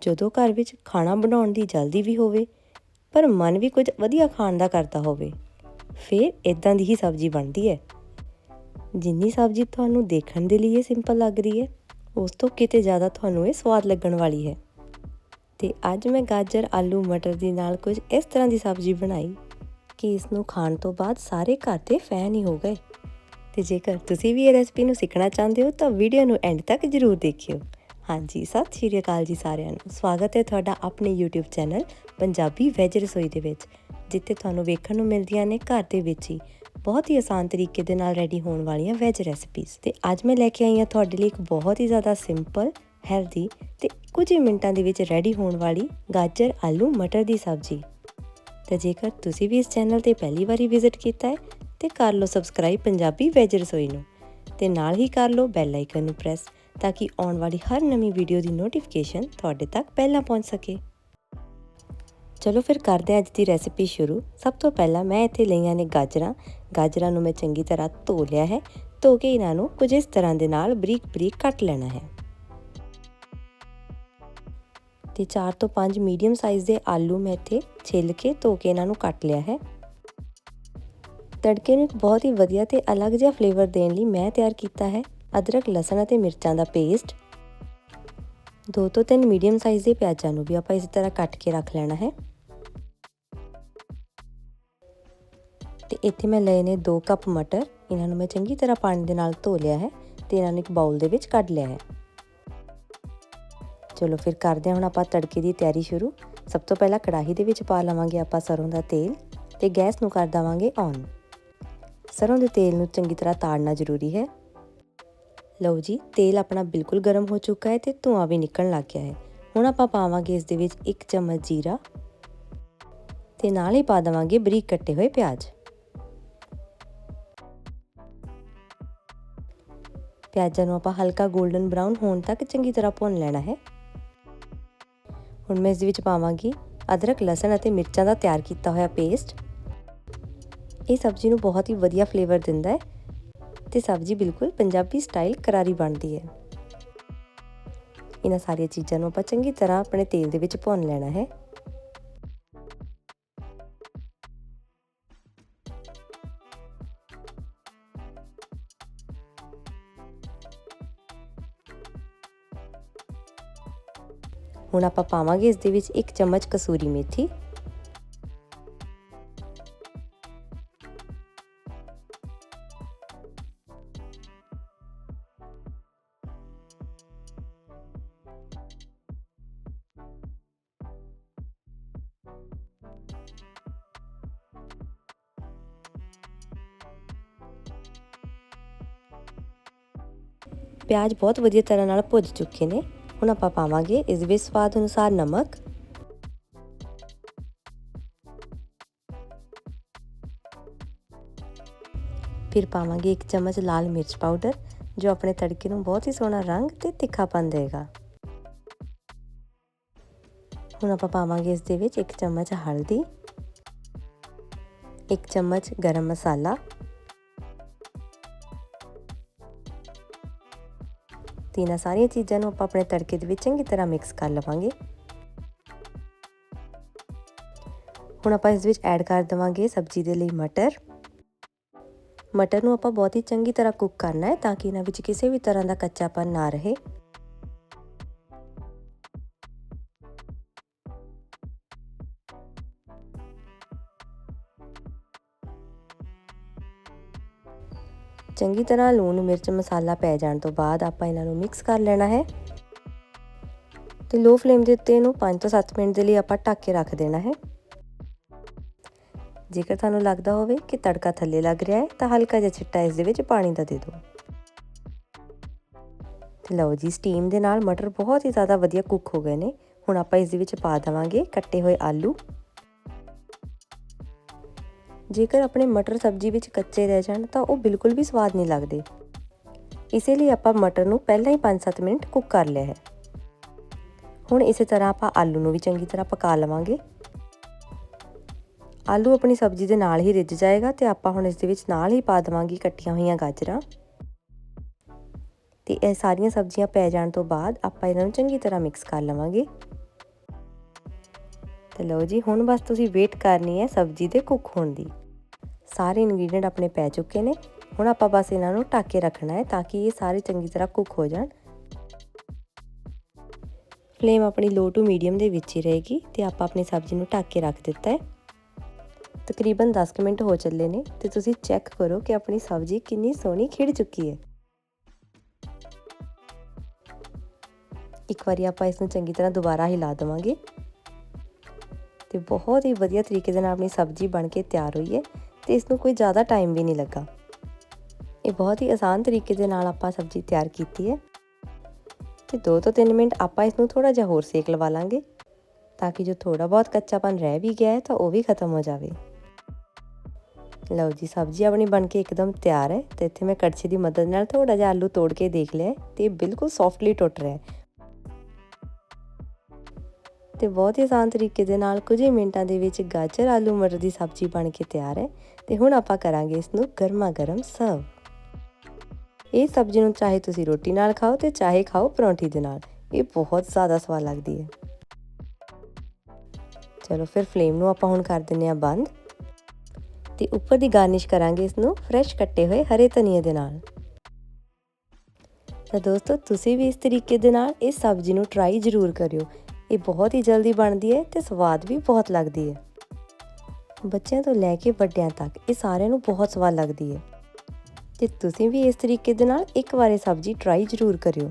ਜਦੋਂ ਘਰ ਵਿੱਚ ਖਾਣਾ ਬਣਾਉਣ ਦੀ ਜਲਦੀ ਵੀ ਹੋਵੇ, ਪਰ ਮਨ ਵੀ ਕੁਝ ਵਧੀਆ ਖਾਣ ਦਾ ਕਰਦਾ ਹੋਵੇ, ਫਿਰ ਇਦਾਂ ਦੀ ਹੀ ਸਬਜ਼ੀ ਬਣਦੀ ਹੈ। ਜਿੰਨੀ ਸਬਜ਼ੀ ਤੁਹਾਨੂੰ ਦੇਖਣ ਦੇ ਲਈ ਸਿੰਪਲ ਲੱਗ ਰਹੀ ਹੈ, ਉਸ ਤੋਂ ਕਿਤੇ ਜ਼ਿਆਦਾ ਤੁਹਾਨੂੰ ਇਹ ਸਵਾਦ ਲੱਗਣ ਵਾਲੀ ਹੈ। ਤੇ ਅੱਜ ਮੈਂ ਗਾਜਰ, ਆਲੂ, ਮਟਰ ਦੇ ਨਾਲ ਕੁਝ ਇਸ ਤਰ੍ਹਾਂ ਦੀ ਸਬਜ਼ੀ ਬਣਾਈ ਕਿ ਇਸ ਨੂੰ ਖਾਣ ਤੋਂ ਬਾਅਦ ਸਾਰੇ ਘਰ ਦੇ ਫੈਨ ਹੀ ਹੋ ਗਏ। ਤੇ ਜੇਕਰ ਤੁਸੀਂ ਵੀ ਇਹ ਰੈਸਪੀ ਨੂੰ ਸਿੱਖਣਾ ਚਾਹੁੰਦੇ ਹੋ ਤਾਂ ਵੀਡੀਓ ਨੂੰ ਐਂਡ ਤੱਕ ਜ਼ਰੂਰ ਦੇਖਿਓ। ਹਾਂਜੀ, ਸਤਿ ਸ਼੍ਰੀ ਅਕਾਲ ਜੀ ਸਾਰਿਆਂ ਨੂੰ। ਸਵਾਗਤ ਹੈ ਤੁਹਾਡਾ ਆਪਣੇ YouTube ਚੈਨਲ ਪੰਜਾਬੀ ਵੈਜ ਰਸੋਈ ਦੇ ਵਿੱਚ, ਜਿੱਥੇ ਤੁਹਾਨੂੰ ਵੇਖਣ ਨੂੰ ਮਿਲਦੀਆਂ ਨੇ ਘਰ ਦੇ ਵਿੱਚ ਹੀ ਬਹੁਤ ਹੀ ਆਸਾਨ ਤਰੀਕੇ ਦੇ ਨਾਲ ਰੈਡੀ ਹੋਣ ਵਾਲੀਆਂ ਵੈਜ ਰੈਸਪੀਜ਼ ਤੇ ਅੱਜ ਮੈਂ ਲੈ ਕੇ ਆਈ ਹਾਂ ਤੁਹਾਡੇ ਲਈ ਇੱਕ ਬਹੁਤ ਹੀ ਜ਼ਿਆਦਾ ਸਿੰਪਲ ਹੈਲਦੀ ਤੇ ਕੁਝ ਹੀ ਮਿੰਟਾਂ ਦੇ ਵਿੱਚ ਰੈਡੀ ਹੋਣ ਵਾਲੀ ਗਾਜਰ, ਆਲੂ, ਮਟਰ ਦੀ ਸਬਜ਼ੀ। ਤੇ ਜੇਕਰ ਤੁਸੀਂ ਵੀ ਇਸ ਚੈਨਲ ਤੇ ਪਹਿਲੀ ਵਾਰੀ ਵਿਜ਼ਿਟ ਕੀਤਾ ਹੈ, ਤੇ ਕਰ ਲਓ ਸਬਸਕ੍ਰਾਈਬ ਪੰਜਾਬੀ ਵੈਜ ਰਸੋਈ ਨੂੰ। ਤੇ ਨਾਲ ਹੀ ਕਰ ਲਓ ਬੈਲ ਆਈਕਨ ਨੂੰ ਪ੍ਰੈਸ ਤਾਂ ਕਿ ਆਉਣ ਵਾਲੀ ਹਰ ਨਵੀਂ ਵੀਡੀਓ ਦੀ ਨੋਟੀਫਿਕੇਸ਼ਨ ਤੁਹਾਡੇ ਤੱਕ ਪਹਿਲਾਂ ਪਹੁੰਚ ਸਕੇ। ਚਲੋ ਫਿਰ ਕਰਦੇ ਹਾਂ ਅੱਜ ਦੀ ਰੈਸਿਪੀ ਸ਼ੁਰੂ। ਸਭ ਤੋਂ ਪਹਿਲਾਂ ਮੈਂ ਇੱਥੇ ਲਈਆਂ ਨੇ ਗਾਜਰਾਂ। ਗਾਜਰਾਂ ਨੂੰ ਮੈਂ ਚੰਗੀ ਤਰ੍ਹਾਂ ਧੋ ਲਿਆ ਹੈ। ਧੋ ਕੇ ਇਹਨਾਂ ਨੂੰ ਕੁਝ ਇਸ ਤਰ੍ਹਾਂ ਦੇ ਨਾਲ ਬਰੀਕ ਬਰੀਕ ਕੱਟ ਲੈਣਾ ਹੈ। ਤੇ 4 ਤੋਂ 5 ਮੀਡੀਅਮ ਸਾਈਜ਼ ਦੇ ਆਲੂ ਮੈਂ ਇੱਥੇ ਛਿੱਲ ਕੇ ਧੋ ਕੇ ਇਹਨਾਂ ਨੂੰ ਕੱਟ ਲਿਆ ਹੈ। ਤੜਕੇ ਨੂੰ ਇੱਕ ਬਹੁਤ ਹੀ ਵਧੀਆ ਤੇ ਅਲੱਗ ਜਿਹਾ ਫਲੇਵਰ ਦੇਣ ਲਈ ਮੈਂ ਤਿਆਰ ਕੀਤਾ ਹੈ। ਅਦਰਕ, ਲਸਣ ਅਤੇ ਮਿਰਚਾਂ ਦਾ ਪੇਸਟ ਦੋ ਤੋਂ ਤਿੰਨ ਮੀਡੀਅਮ ਸਾਈਜ਼ ਦੇ ਪਿਆਜ਼ਾਂ ਨੂੰ ਵੀ ਆਪਾਂ ਇਸ ਤਰ੍ਹਾਂ ਕੱਟ ਕੇ ਰੱਖ ਲੈਣਾ ਹੈ। ਤੇ ਇੱਥੇ ਮੈਂ ਲਏ ਨੇ 2 ਕੱਪ ਮਟਰ। ਇਹਨਾਂ ਨੂੰ ਮੈਂ ਚੰਗੀ ਤਰ੍ਹਾਂ ਪਾਣੀ ਦੇ ਨਾਲ ਧੋ ਲਿਆ ਹੈ ਤੇ ਇਹਨਾਂ ਨੂੰ ਇੱਕ ਬਾਉਲ ਦੇ ਵਿੱਚ ਕੱਢ ਲਿਆ ਹੈ। ਚਲੋ ਫਿਰ ਕਰਦੇ ਹਾਂ ਹੁਣ ਆਪਾਂ ਤੜਕੇ ਦੀ ਤਿਆਰੀ ਸ਼ੁਰੂ। ਸਭ ਤੋਂ ਪਹਿਲਾਂ ਕੜਾਹੀ ਦੇ ਵਿੱਚ ਪਾ ਲਵਾਂਗੇ ਆਪਾਂ ਸਰੋਂ ਦਾ ਤੇਲ ਤੇ ਗੈਸ ਨੂੰ ਕਰ ਦਵਾਂਗੇ ਔਨ ਸਰੋਂ ਦੇ ਤੇਲ ਨੂੰ ਚੰਗੀ ਤਰ੍ਹਾਂ ਤਾੜਨਾ ਜ਼ਰੂਰੀ ਹੈ। ਲਓ ਜੀ, ਤੇਲ ਆਪਣਾ ਬਿਲਕੁਲ ਗਰਮ ਹੋ ਚੁੱਕਾ ਹੈ ਤੇ ਧੂਆਂ ਵੀ ਨਿਕਲਣ ਲੱਗ ਗਿਆ ਹੈ। ਹੁਣ ਆਪਾਂ ਪਾਵਾਂਗੇ ਇਸ ਦੇ ਵਿੱਚ 1 ਚਮਚ ਜੀਰਾ ਤੇ ਨਾਲ ਹੀ ਪਾ ਦਵਾਂਗੇ ਬਰੀਕ ਕੱਟੇ ਹੋਏ ਪਿਆਜ਼। ਪਿਆਜ਼ਾਂ ਨੂੰ ਆਪਾਂ ਹਲਕਾ 골ਡਨ ਬ੍ਰਾਊਨ ਹੋਣ ਤੱਕ ਚੰਗੀ ਤਰ੍ਹਾਂ ਭੁੰਨ ਲੈਣਾ ਹੈ। ਹੁਣ ਮੈਂ ਇਸ ਦੇ ਵਿੱਚ ਪਾਵਾਂਗੀ ਅਦਰਕ, ਲਸਣ ਅਤੇ ਮਿਰਚਾਂ ਦਾ ਤਿਆਰ ਕੀਤਾ ਹੋਇਆ ਪੇਸਟ। ਇਹ ਸਬਜ਼ੀ ਨੂੰ ਬਹੁਤ ਹੀ ਵਧੀਆ ਫਲੇਵਰ ਦਿੰਦਾ ਹੈ ਤੇ ਸਬਜ਼ੀ ਬਿਲਕੁਲ ਪੰਜਾਬੀ ਸਟਾਈਲ ਕਰਾਰੀ ਬਣਦੀ ਹੈ। ਇਹਨਾਂ ਸਾਰੀਆਂ ਚੀਜ਼ਾਂ ਨੂੰ ਆਪਾਂ ਚੰਗੀ ਤਰ੍ਹਾਂ ਆਪਣੇ ਤੇਲ ਦੇ ਵਿੱਚ ਭੁੰਨ ਲੈਣਾ ਹੈ। ਹੁਣ ਆਪਾਂ ਪਾਵਾਂਗੇ ਇਸ ਦੇ ਵਿੱਚ 1 ਚਮਚ ਕਸੂਰੀ ਮੇਥੀ। ਪਿਆਜ਼ ਬਹੁਤ ਵਧੀਆ ਤਰ੍ਹਾਂ ਨਾਲ ਭੁੱਜ ਚੁੱਕੇ ਨੇ। ਹੁਣ ਆਪਾਂ ਪਾਵਾਂਗੇ ਇਸ ਵਿੱਚ ਸਵਾਦ ਅਨੁਸਾਰ ਨਮਕ। ਫਿਰ ਪਾਵਾਂਗੇ 1 ਚਮਚ ਲਾਲ ਮਿਰਚ ਪਾਊਡਰ, ਜੋ ਆਪਣੇ ਤੜਕੇ ਨੂੰ ਬਹੁਤ ਹੀ ਸੋਹਣਾ ਰੰਗ ਤੇ ਤਿੱਖਾਪਨ ਦੇਗਾ ਹੁਣ ਆਪਾਂ ਪਾਵਾਂਗੇ ਇਸ ਦੇ ਵਿੱਚ 1 ਚਮਚ ਹਲਦੀ 1 ਚਮਚ ਗਰਮ ਮਸਾਲਾ ਤਿੰਨਾਂ ਸਾਰੀਆਂ ਚੀਜ਼ਾਂ ਨੂੰ ਆਪਾਂ ਆਪਣੇ ਤੜਕੇ ਦੇ ਵਿੱਚ ਚੰਗੀ ਤਰ੍ਹਾਂ ਮਿਕਸ ਕਰ ਲਵਾਂਗੇ। ਹੁਣ ਆਪਾਂ ਇਸ ਵਿੱਚ ਐਡ ਕਰ ਦਵਾਂਗੇ ਸਬਜ਼ੀ ਦੇ ਲਈ ਮਟਰ। ਮਟਰ ਨੂੰ ਆਪਾਂ ਬਹੁਤ ਹੀ ਚੰਗੀ ਤਰ੍ਹਾਂ ਕੁੱਕ ਕਰਨਾ ਹੈ ਤਾਂ ਕਿ ਇਹਨਾਂ ਵਿੱਚ ਕਿਸੇ ਵੀ ਤਰ੍ਹਾਂ ਦਾ ਕੱਚਾਪਨ ਨਾ ਰਹੇ। ਚੰਗੀ ਤਰ੍ਹਾਂ ਲੂਣ, ਮਿਰਚ, ਮਸਾਲਾ ਪੈ ਜਾਣ ਤੋਂ ਬਾਅਦ ਆਪਾਂ ਇਹਨਾਂ ਨੂੰ ਮਿਕਸ ਕਰ ਲੈਣਾ ਹੈ। ਤੇ ਲੋ ਫਲੇਮ ਦੇ ਉੱਤੇ ਇਹਨੂੰ 5 ਤੋਂ 7 ਮਿੰਟ ਦੇ ਲਈ ਆਪਾਂ ਢੱਕ ਕੇ ਰੱਖ ਦੇਣਾ ਹੈ। ਜੇਕਰ ਤੁਹਾਨੂੰ ਲੱਗਦਾ ਹੋਵੇ ਕਿ ਤੜਕਾ ਥੱਲੇ ਲੱਗ ਰਿਹਾ ਹੈ, ਤਾਂ ਹਲਕਾ ਜਿਹਾ ਛਿੱਟਾ ਇਸ ਦੇ ਵਿੱਚ ਪਾਣੀ ਦਾ ਦੇ ਦਿਓ। ਤੇ ਲਓ ਜੀ ਸਟੀਮ ਦੇ ਨਾਲ ਮਟਰ ਬਹੁਤ ਹੀ ਜ਼ਿਆਦਾ ਵਧੀਆ ਕੁੱਕ ਹੋ ਗਏ ਨੇ। ਹੁਣ ਆਪਾਂ ਇਸ ਦੇ ਵਿੱਚ ਪਾ ਦਵਾਂਗੇ ਕੱਟੇ ਹੋਏ ਆਲੂ। ਜੇਕਰ ਆਪਣੇ ਮਟਰ ਸਬਜ਼ੀ ਵਿੱਚ ਕੱਚੇ ਰਹਿ ਜਾਣ ਤਾਂ ਉਹ ਬਿਲਕੁਲ ਵੀ ਸਵਾਦ ਨਹੀਂ ਲੱਗਦੇ। ਇਸੇ ਲਈ ਆਪਾਂ ਮਟਰ ਨੂੰ ਪਹਿਲਾਂ ਹੀ 5-7 ਮਿੰਟ ਕੁੱਕ ਕਰ ਲਿਆ ਹੈ। ਹੁਣ ਇਸੇ ਤਰ੍ਹਾਂ ਆਪਾਂ ਆਲੂ ਨੂੰ ਵੀ ਚੰਗੀ ਤਰ੍ਹਾਂ ਪਕਾ ਲਵਾਂਗੇ। ਆਲੂ ਆਪਣੀ ਸਬਜ਼ੀ ਦੇ ਨਾਲ ਹੀ ਰਿੱਝ ਜਾਏਗਾ ਤੇ ਆਪਾਂ ਹੁਣ ਇਸ ਦੇ ਵਿੱਚ ਨਾਲ ਹੀ ਪਾ ਦਵਾਂਗੇ ਕੱਟੀਆਂ ਹੋਈਆਂ ਗਾਜਰਾਂ। ਤੇ ਇਹ ਸਾਰੀਆਂ ਸਬਜ਼ੀਆਂ ਪੈ ਜਾਣ ਤੋਂ ਬਾਅਦ ਆਪਾਂ ਇਹਨਾਂ ਨੂੰ ਚੰਗੀ ਤਰ੍ਹਾਂ ਮਿਕਸ ਕਰ ਲਵਾਂਗੇ। ਤੇ ਲਓ ਜੀ, ਹੁਣ ਬਸ ਤੁਸੀਂ ਵੇਟ ਕਰਨੀ ਹੈ ਸਬਜ਼ੀ ਦੇ ਕੁੱਕ ਹੋਣ ਦੀ। ਸਾਰੇ ਇਨਗਰੀਡੀਅੰਟ ਆਪਣੇ ਪੈ ਚੁੱਕੇ ਨੇ। ਹੁਣ ਆਪਾਂ ਬਸ ਇਹਨਾਂ ਨੂੰ ਢੱਕ ਕੇ ਰੱਖਣਾ ਹੈ ਤਾਂ ਕਿ ਇਹ ਸਾਰੇ ਚੰਗੀ ਤਰ੍ਹਾਂ ਕੁੱਕ ਹੋ ਜਾਣ। ਫਲੇਮ ਆਪਣੀ ਲੋ ਟੂ ਮੀਡੀਅਮ ਦੇ ਵਿੱਚ ਹੀ ਰਹੇਗੀ ਤੇ ਆਪਾਂ ਆਪਣੀ ਸਬਜ਼ੀ ਨੂੰ ਢੱਕ ਕੇ ਰੱਖ ਦਿੱਤਾ ਹੈ। ਤਕਰੀਬਨ 10 ਮਿੰਟ ਹੋ ਚੱਲੇ ਨੇ ਤੇ ਤੁਸੀਂ ਚੈੱਕ ਕਰੋ ਕਿ ਆਪਣੀ ਸਬਜ਼ੀ ਕਿੰਨੀ ਸੋਹਣੀ ਖਿੜ ਚੁੱਕੀ ਹੈ। ਇੱਕ ਵਾਰੀ ਆਪਾਂ ਇਸ ਨੂੰ ਚੰਗੀ ਤਰ੍ਹਾਂ ਦੁਬਾਰਾ ਹਿਲਾ ਦੇਵਾਂਗੇ। ਤੇ ਬਹੁਤ ਹੀ ਵਧੀਆ ਤਰੀਕੇ ਦੇ ਨਾਲ ਆਪਣੀ ਸਬਜ਼ੀ ਬਣ ਕੇ ਤਿਆਰ ਹੋਈ ਹੈ। ਤੇ ਇਸ ਨੂੰ ਕੋਈ ਜ਼ਿਆਦਾ ਟਾਈਮ ਵੀ ਨਹੀਂ ਲੱਗਾ। ਇਹ ਬਹੁਤ ਹੀ ਆਸਾਨ ਤਰੀਕੇ ਦੇ ਨਾਲ ਆਪਾਂ ਸਬਜ਼ੀ ਤਿਆਰ ਕੀਤੀ ਹੈ। ਤੇ 2 ਤੋਂ 3 ਮਿੰਟ ਆਪਾਂ ਇਸ ਨੂੰ ਥੋੜਾ ਜਿਹਾ ਹੋਰ ਸੇਕ ਲਵਾ ਲਾਂਗੇ, ਤਾਂ ਕਿ ਜੋ ਥੋੜਾ ਬਹੁਤ ਕੱਚਾਪਨ ਰਹਿ ਵੀ ਗਿਆ ਹੈ, ਤਾਂ ਉਹ ਵੀ ਖਤਮ ਹੋ ਜਾਵੇ। ਲਓ ਜੀ, ਸਬਜ਼ੀ ਆਪਣੀ ਬਣ ਕੇ ਇੱਕਦਮ ਤਿਆਰ ਹੈ ਤੇ ਇੱਥੇ ਮੈਂ ਕੜਛੀ ਦੀ ਮਦਦ ਨਾਲ ਥੋੜਾ ਜਿਹਾ ਆਲੂ ਤੋੜ ਕੇ ਦੇਖ ਲਿਆ ਤੇ ਬਿਲਕੁਲ ਸੌਫਟਲੀ ਟੁੱਟ ਰਿਹਾ ਹੈ। ਤੇ ਬਹੁਤ ਹੀ ਆਸਾਨ ਤਰੀਕੇ ਦੇ ਨਾਲ ਕੁਝ ਹੀ ਮਿੰਟਾਂ ਦੇ ਵਿੱਚ ਗਾਜਰ, ਆਲੂ, ਮਟਰ ਦੀ ਸਬਜ਼ੀ ਬਣ ਕੇ ਤਿਆਰ ਹੈ ਤੇ ਹੁਣ ਆਪਾਂ ਕਰਾਂਗੇ ਇਸ ਨੂੰ ਗਰਮਾ ਗਰਮ ਸਰਵ। ਇਹ ਸਬਜ਼ੀ ਨੂੰ ਚਾਹੇ ਤੁਸੀਂ ਰੋਟੀ ਨਾਲ ਖਾਓ ਤੇ ਚਾਹੇ ਖਾਓ ਪਰੌਂਠੀ ਦੇ ਨਾਲ। ਇਹ ਬਹੁਤ ਜ਼ਿਆਦਾ ਸਵਾਦ ਲੱਗਦੀ ਹੈ। ਚਲੋ ਫਿਰ ਫਲੇਮ ਨੂੰ ਆਪਾਂ ਹੁਣ ਕਰ ਦਿੰਨੇ ਆ ਬੰਦ ਤੇ ਉੱਪਰ ਦੀ ਗਾਰਨਿਸ਼ ਕਰਾਂਗੇ ਇਸ ਨੂੰ ਫਰੈਸ਼ ਕੱਟੇ ਹੋਏ ਹਰੇ ਧਨੀਏ ਦੇ ਨਾਲ। ਤਾਂ ਦੋਸਤੋ, ਤੁਸੀਂ ਵੀ ਇਸ ਤਰੀਕੇ ਦੇ ਨਾਲ ਇਸ ਸਬਜ਼ੀ ਨੂੰ ਟਰਾਈ ਜ਼ਰੂਰ ਕਰਿਓ। ਇਹ ਬਹੁਤ ਹੀ ਜਲਦੀ ਬਣਦੀ ਹੈ ਤੇ ਸਵਾਦ ਵੀ ਬਹੁਤ ਲੱਗਦੀ ਹੈ। ਬੱਚਿਆਂ ਤੋਂ ਲੈ ਕੇ ਵੱਡਿਆਂ ਤੱਕ ਇਹ ਸਾਰਿਆਂ ਨੂੰ ਬਹੁਤ ਸਵਾਦ ਲੱਗਦੀ ਹੈ। ਤੇ ਤੁਸੀਂ ਵੀ ਇਸ ਤਰੀਕੇ ਦੇ ਨਾਲ ਇੱਕ ਵਾਰੇ ਸਬਜ਼ੀ ਟਰਾਈ ਜ਼ਰੂਰ ਕਰਿਓ।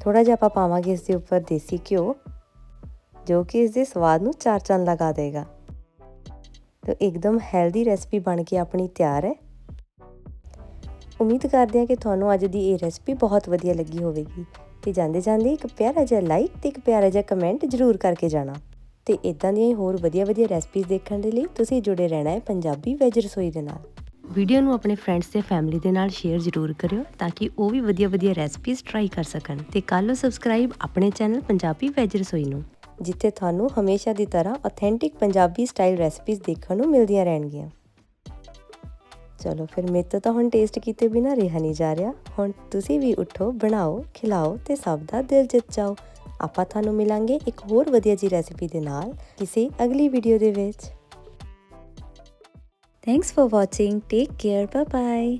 ਥੋੜਾ ਜਿਹਾ ਆਪਾਂ ਪਾਵਾਂਗੇ ਇਸ ਦੇ ਉੱਪਰ ਦੇਸੀ ਘਿਓ, ਜੋ ਕਿ ਇਸ ਦੇ ਸਵਾਦ ਨੂੰ ਚਾਰ ਚੰਦ ਲਗਾ ਦੇਗਾ। ਤਾਂ ਇੱਕਦਮ ਹੈਲਦੀ ਰੈਸਪੀ ਬਣ ਕੇ ਆਪਣੀ ਤਿਆਰ ਹੈ। ਉਮੀਦ ਕਰਦੇ ਹਾਂ ਕਿ ਤੁਹਾਨੂੰ ਅੱਜ ਦੀ ਇਹ ਰੈਸਪੀ ਬਹੁਤ ਵਧੀਆ ਲੱਗੀ ਹੋਵੇਗੀ। ਤੇ ਜਾਂਦੇ ਜਾਂਦੇ ਇੱਕ ਪਿਆਰਾ ਜਿਹਾ ਲਾਈਕ ਤੇ ਇੱਕ ਪਿਆਰਾ ਜਿਹਾ ਕਮੈਂਟ ਜ਼ਰੂਰ ਕਰਕੇ ਜਾਣਾ। ਤੇ ਇਦਾਂ ਦੀਆਂ ਹੋਰ ਵਧੀਆ ਵਧੀਆ ਰੈਸਪੀਜ਼ ਦੇਖਣ ਦੇ ਲਈ ਤੁਸੀਂ ਜੁੜੇ ਰਹਿਣਾ ਹੈ ਪੰਜਾਬੀ ਵੈਜ ਰਸੋਈ ਦੇ ਨਾਲ। ਵੀਡੀਓ ਨੂੰ ਆਪਣੇ ਫਰੈਂਡਸ ਤੇ ਫੈਮਿਲੀ ਦੇ ਨਾਲ ਸ਼ੇਅਰ ਜ਼ਰੂਰ ਕਰਿਓ ਤਾਂ ਕਿ ਉਹ ਵੀ ਵਧੀਆ ਵਧੀਆ ਰੈਸਪੀਜ਼ ਟਰਾਈ ਕਰ ਸਕਣ। ਤੇ ਕਰ ਲਓ ਸਬਸਕ੍ਰਾਈਬ ਆਪਣੇ ਚੈਨਲ ਪੰਜਾਬੀ ਵੈਜ ਰਸੋਈ ਨੂੰ। ਜਿੱਥੇ ਤੁਹਾਨੂੰ ਹਮੇਸ਼ਾ ਦੀ ਤਰ੍ਹਾਂ ਆਥੈਂਟਿਕ ਪੰਜਾਬੀ ਸਟਾਈਲ ਰੈਸਪੀਜ਼ ਦੇਖਣ ਨੂੰ ਮਿਲਦੀਆਂ ਰਹਿਣਗੀਆਂ। ਚਲੋ ਫਿਰ ਮੇਰੇ ਤੋਂ ਤਾਂ ਹੁਣ ਟੇਸਟ ਕੀਤੇ ਬਿਨਾ ਰਿਹਾ ਨਹੀਂ ਜਾ ਰਿਹਾ। ਹੁਣ ਤੁਸੀਂ ਵੀ ਉਠੋ, ਬਣਾਓ, ਖਿਲਾਓ ਤੇ ਸਭ ਦਾ ਦਿਲ ਜਿੱਤ ਜਾਓ। ਆਪਾਂ ਤੁਹਾਨੂੰ ਮਿਲਾਂਗੇ ਇੱਕ ਹੋਰ ਵਧੀਆ ਜੀ ਰੈਸਿਪੀ ਦੇ ਨਾਲ ਕਿਸੇ ਅਗਲੀ ਵੀਡੀਓ ਦੇ ਵਿੱਚ। Thanks for watching take care bye bye